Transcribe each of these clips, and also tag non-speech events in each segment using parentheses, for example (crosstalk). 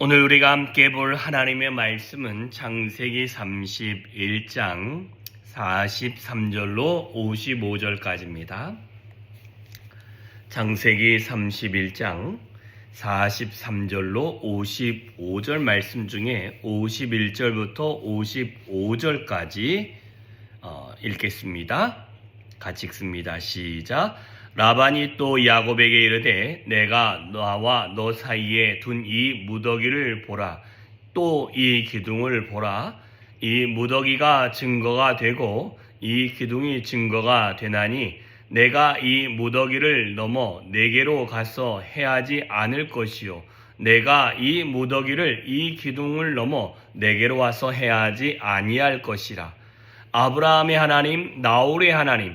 오늘 우리가 함께 볼 하나님의 말씀은 창세기 31장 43절로 55절까지입니다. 창세기 31장 43절로 55절 말씀 중에 51절부터 55절까지 어, 읽겠습니다. 같이 읽습니다. 시작. 라반이 또 야곱에게 이르되 내가 나와 너 사이에 둔 이 무더기를 보라. 또 이 기둥을 보라. 이 무더기가 증거가 되고 이 기둥이 증거가 되나니 내가 이 무더기를 넘어 내게로 가서 해하지 않을 것이요. 내가 이 무더기를 이 기둥을 넘어 내게로 와서 해하지 아니할 것이라. 아브라함의 하나님, 나홀의 하나님,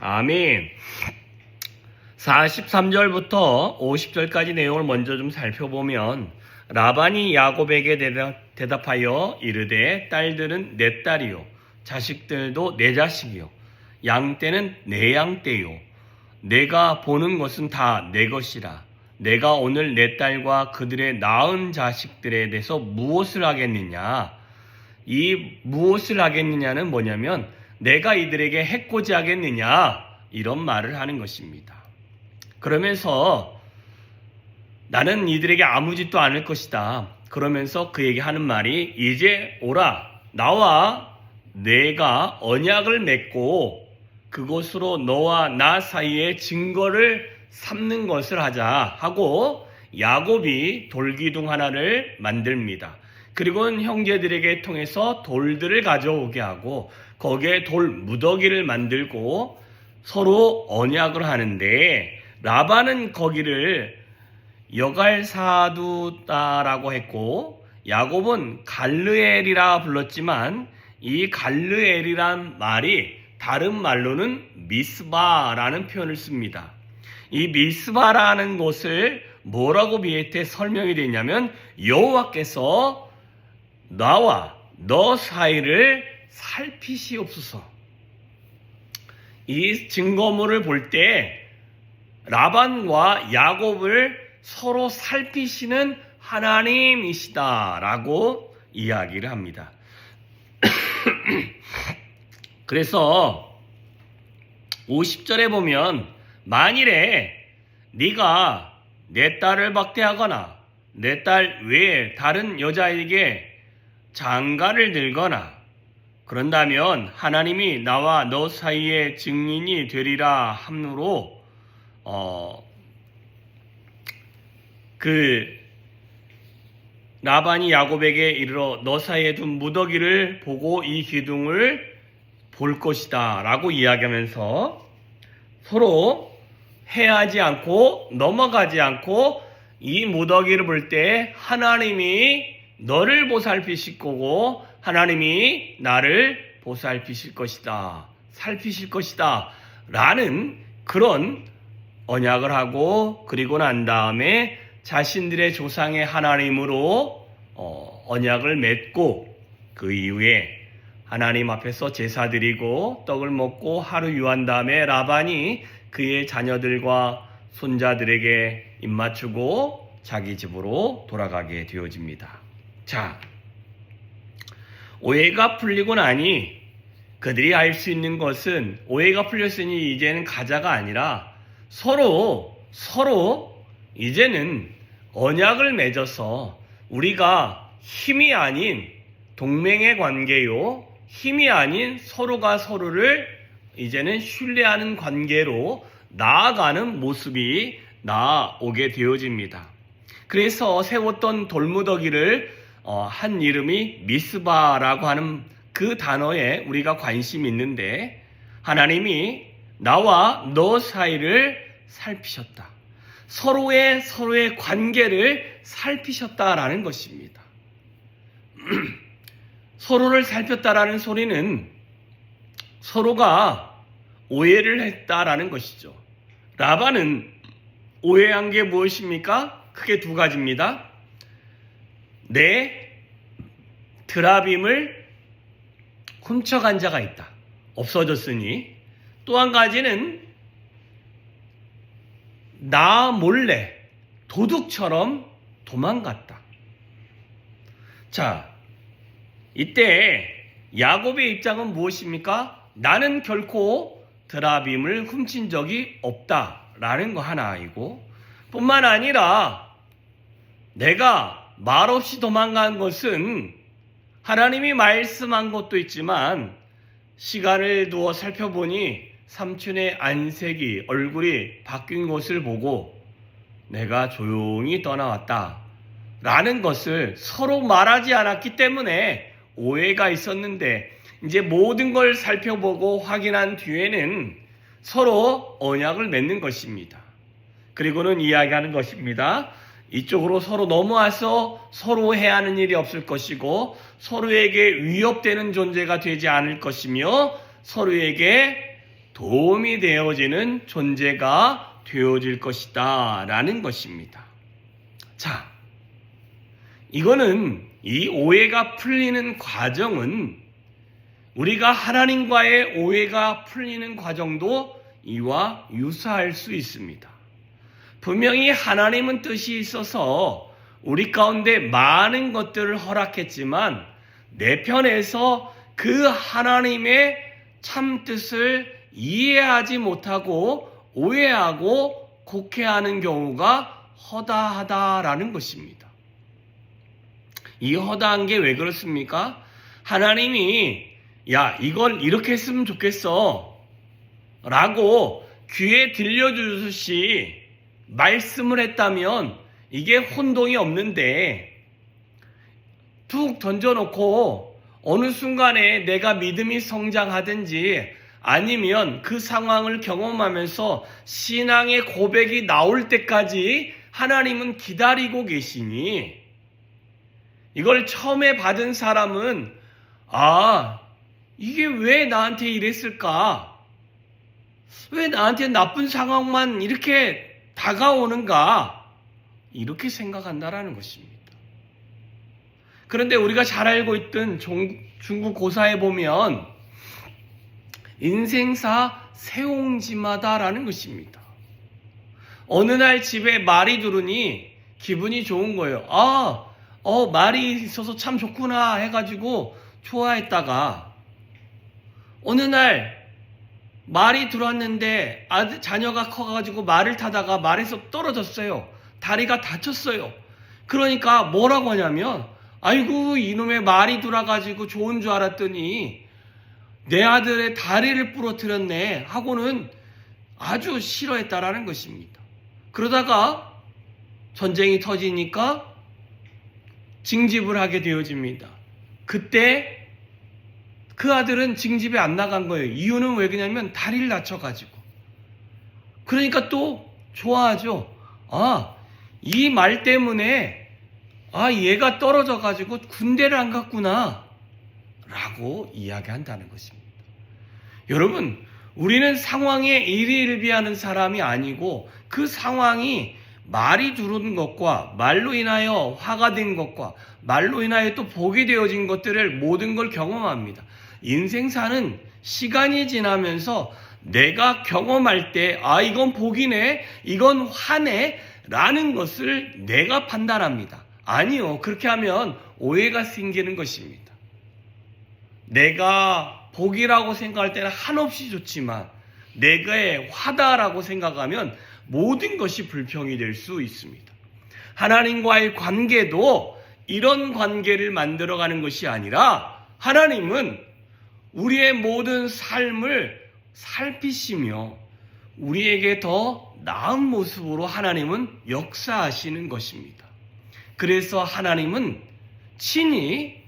아멘. 43절부터 50절까지 내용을 먼저 좀 살펴보면 라반이 야곱에게 대답, 하여 이르되 딸들은 내 딸이요 자식들도 내 자식이요 양떼는 내 양떼요. 내가 보는 것은 다 내 것이라. 내가 오늘 내 딸과 그들의 낳은 자식들에 대해서 무엇을 하겠느냐? 이 무엇을 하겠느냐는 뭐냐면 내가 이들에게 해코지 하겠느냐 이런 말을 하는 것입니다. 그러면서 나는 이들에게 아무 짓도 않을 것이다. 그러면서 그에게 하는 말이 이제 오라 나와 내가 언약을 맺고 그것으로 너와 나 사이에 증거를 삼는 것을 하자 하고 야곱이 돌기둥 하나를 만듭니다. 그리고 형제들에게 통해서 돌들을 가져오게 하고 거기에 돌 무더기를 만들고 서로 언약을 하는데 라반은 거기를 여갈사두다라고 했고 야곱은 갈르엘이라 불렀지만 이 갈르엘이란 말이 다른 말로는 미스바라는 표현을 씁니다. 이 미스바라는 곳을 뭐라고 비했테 설명이 되냐면 여호와께서 나와 너 사이를 살피시옵소서. 이 증거물을 볼 때 라반과 야곱을 서로 살피시는 하나님이시다라고 이야기를 합니다. (clears throat) 그래서 50절에 보면 만일에 네가 내 딸을 박대하거나 내 딸 외에 다른 여자에게 장가를 들거나 그런다면 하나님이 나와 너 사이에 증인이 되리라 함으로 어, 그 라반이 야곱에게 이르러 너 사이에 둔 무더기를 보고 이 기둥을 볼 것이다 라고 이야기하면서 서로 해하지 않고 넘어가지 않고 이 무더기를 볼 때 하나님이 너를 보살피실 거고 하나님이 나를 보살피실 것이다. 살피실 것이다. 라는 그런 언약을 하고 그리고 난 다음에 자신들의 조상의 하나님으로 어, 언약을 맺고 그 이후에 하나님 앞에서 제사 드리고 떡을 먹고 하루 유한 다음에 라반이 그의 자녀들과 손자들에게 입맞추고 자기 집으로 돌아가게 되어집니다. 자, 오해가 풀리고 나니 그들이 알 수 있는 것은 오해가 풀렸으니 이제는 가자가 아니라 서로 서로 이제는 언약을 맺어서 우리가 힘이 아닌 동맹의 관계요 힘이 아닌 서로가 서로를 이제는 신뢰하는 관계로 나아가는 모습이 나오게 되어집니다. 그래서 세웠던 돌무더기를 어, 한 이름이 미스바라고 하는 그 단어에 우리가 관심이 있는데 하나님이 나와 너 사이를 살피셨다. 서로의 서로의 관계를 살피셨다라는 것입니다. (clears throat) 서로를 살폈다라는 소리는 서로가 오해를 했다라는 것이죠. 라반은 오해한 게 무엇입니까? 크게 두 가지입니다. 내 드라빔을 훔쳐간 자가 있다. 없어졌으니 또 한 가지는 나 몰래 도둑처럼 도망갔다. 자, 이때 야곱의 입장은 무엇입니까? 나는 결코 드라빔을 훔친 적이 없다라는 거 하나이고 뿐만 아니라 내가 말없이 도망간 것은 하나님이 말씀한 것도 있지만 시간을 두어 살펴보니 삼촌의 안색이 얼굴이 바뀐 것을 보고 내가 조용히 떠나왔다. 라는 것을 서로 말하지 않았기 때문에 오해가 있었는데 이제 모든 걸 살펴보고 확인한 뒤에는 서로 언약을 맺는 것입니다. 그리고는 이야기하는 것입니다. 이쪽으로 서로 넘어와서 서로 해야 하는 일이 없을 것이고 서로에게 위협되는 존재가 되지 않을 것이며 서로에게 도움이 되어지는 존재가 되어질 것이다. 라는 것입니다. 자, 이거는 이 오해가 풀리는 과정은 우리가 하나님과의 오해가 풀리는 과정도 이와 유사할 수 있습니다. 분명히 하나님은 뜻이 있어서 우리 가운데 많은 것들을 허락했지만 내 편에서 그 하나님의 참 뜻을 이해하지 못하고 오해하고 곡해하는 경우가 허다하다라는 것입니다. 이 허다한 게 왜 그렇습니까? 하나님이 야 이걸 이렇게 했으면 좋겠어 라고 귀에 들려주듯이 말씀을 했다면 이게 혼동이 없는데 툭 던져놓고 어느 순간에 내가 믿음이 성장하든지 아니면 그 상황을 경험하면서 신앙의 고백이 나올 때까지 하나님은 기다리고 계시니 이걸 처음에 받은 사람은 아, 이게 왜 나한테 이랬을까? 왜 나한테 나쁜 상황만 이렇게 다가오는가? 이렇게 생각한다라는 것입니다. 그런데 우리가 잘 알고 있던 종, 중국 고사에 보면 인생사 세옹지마다라는 것입니다. 어느 날 집에 말이 들으니 기분이 좋은 거예요. 아, 어, 말이 있어서 참 좋구나 해가지고 좋아했다가 어느 날 말이 들어왔는데 아들, 자녀가 커가지고 말을 타다가 말에서 떨어졌어요. 다리가 다쳤어요. 그러니까 뭐라고 하냐면 아이고 이놈의 말이 돌아가지고 좋은 줄 알았더니 내 아들의 다리를 부러뜨렸네 하고는 아주 싫어했다라는 것입니다. 그러다가 전쟁이 터지니까 징집을 하게 되어집니다. 그때 그 아들은 징집에 안 나간 거예요. 이유는 왜 그러냐면 다리를 다쳐가지고. 그러니까 또 좋아하죠. 아, 이 말 때문에 아, 얘가 떨어져가지고 군대를 안 갔구나. 라고 이야기한다는 것입니다. 여러분, 우리는 상황에 일희일비하는 사람이 아니고 그 상황이 말이 두른 것과 말로 인하여 화가 된 것과 말로 인하여 또 복이 되어진 것들을 모든 걸 경험합니다. 인생 사는 시간이 지나면서 내가 경험할 때, 아, 이건 복이네, 이건 화네, 라는 것을 내가 판단합니다. 아니요. 그렇게 하면 오해가 생기는 것입니다. 내가 복이라고 생각할 때는 한없이 좋지만, 내가의 화다라고 생각하면 모든 것이 불평이 될 수 있습니다. 하나님과의 관계도 이런 관계를 만들어가는 것이 아니라 하나님은 우리의 모든 삶을 살피시며 우리에게 더 나은 모습으로 하나님은 역사하시는 것입니다. 그래서 하나님은 친히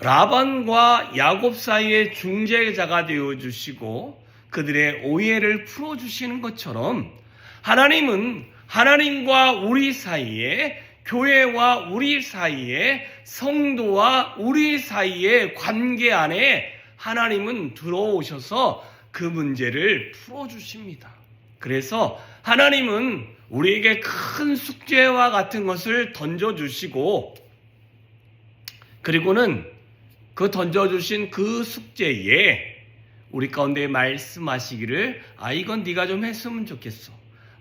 라반과 야곱 사이의 중재자가 되어 주시고 그들의 오해를 풀어 주시는 것처럼 하나님은 하나님과 우리 사이에 교회와 우리 사이에 성도와 우리 사이의 관계 안에 하나님은 들어오셔서 그 문제를 풀어주십니다. 그래서 하나님은 우리에게 큰 숙제와 같은 것을 던져주시고 그리고는 그 던져주신 그 숙제에 우리 가운데 말씀하시기를 아 이건 네가 좀 했으면 좋겠어.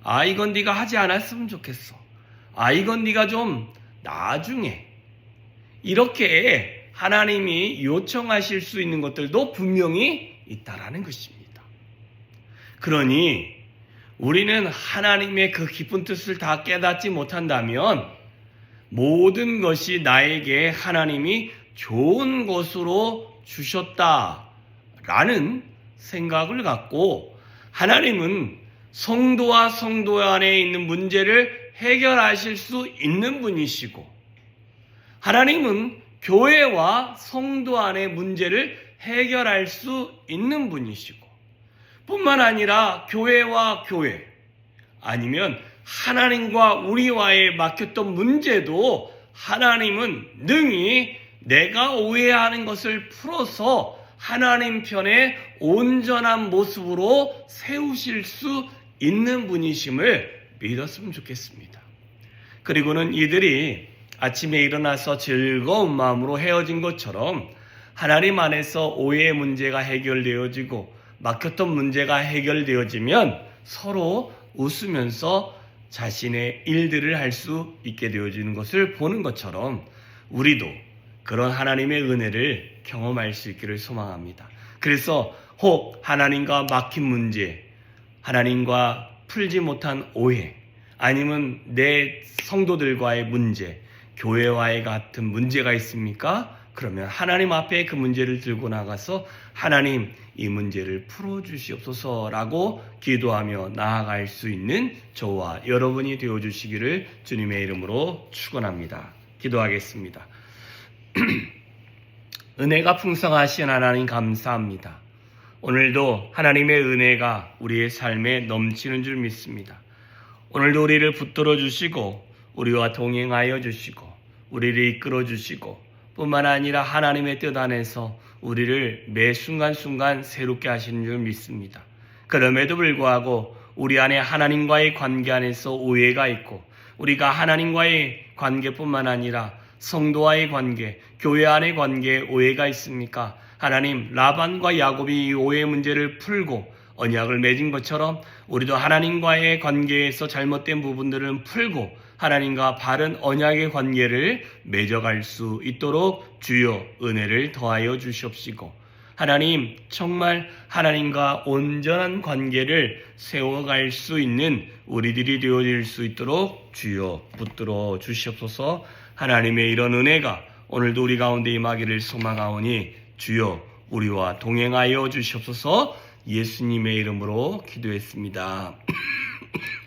아 이건 네가 하지 않았으면 좋겠어. 아 이건 네가 좀 나중에 이렇게 하나님이 요청하실 수 있는 것들도 분명히 있다라는 것입니다. 그러니 우리는 하나님의 그 깊은 뜻을 다 깨닫지 못한다면 모든 것이 나에게 하나님이 좋은 것으로 주셨다라는 생각을 갖고 하나님은 성도와 성도 안에 있는 문제를 해결하실 수 있는 분이시고 하나님은 교회와 성도 안의 문제를 해결할 수 있는 분이시고 뿐만 아니라 교회와 교회 아니면 하나님과 우리와의 막혔던 문제도 하나님은 능히 내가 오해하는 것을 풀어서 하나님 편에 온전한 모습으로 세우실 수 있는 분이심을 믿었으면 좋겠습니다. 그리고는 이들이 아침에 일어나서 즐거운 마음으로 헤어진 것처럼 하나님 안에서 오해의 문제가 해결되어지고 막혔던 문제가 해결되어지면 서로 웃으면서 자신의 일들을 할 수 있게 되어지는 것을 보는 것처럼 우리도 그런 하나님의 은혜를 경험할 수 있기를 소망합니다. 그래서 혹 하나님과 막힌 문제, 하나님과 풀지 못한 오해, 아니면 내 성도들과의 문제, 교회와의 같은 문제가 있습니까? 그러면 하나님 앞에 그 문제를 들고 나가서 하나님 이 문제를 풀어 주시옵소서라고 기도하며 나아갈 수 있는 저와 여러분이 되어 주시기를 주님의 이름으로 축원합니다. 기도하겠습니다. (clears throat) 은혜가 풍성하신 하나님 감사합니다. 오늘도 하나님의 은혜가 우리의 삶에 넘치는 줄 믿습니다. 오늘도 우리를 붙들어 주시고 우리와 동행하여 주시고 우리를 이끌어 주시고 뿐만 아니라 하나님의 뜻 안에서 우리를 매 순간순간 새롭게 하시는 줄 믿습니다. 그럼에도 불구하고 우리 안에 하나님과의 관계 안에서 오해가 있고 우리가 하나님과의 관계뿐만 아니라 성도와의 관계, 교회 안의 관계에 오해가 있습니까? 하나님, 라반과 야곱이 이 오해 문제를 풀고 언약을 맺은 것처럼 우리도 하나님과의 관계에서 잘못된 부분들은 풀고 하나님과 바른 언약의 관계를 맺어갈 수 있도록 주여 은혜를 더하여 주시옵시고 하나님 정말 하나님과 온전한 관계를 세워갈 수 있는 우리들이 되어질 수 있도록 주여 붙들어 주시옵소서 하나님의 이런 은혜가 오늘도 우리 가운데 임하기를 소망하오니 주여 우리와 동행하여 주시옵소서 예수님의 이름으로 기도했습니다. (clears throat)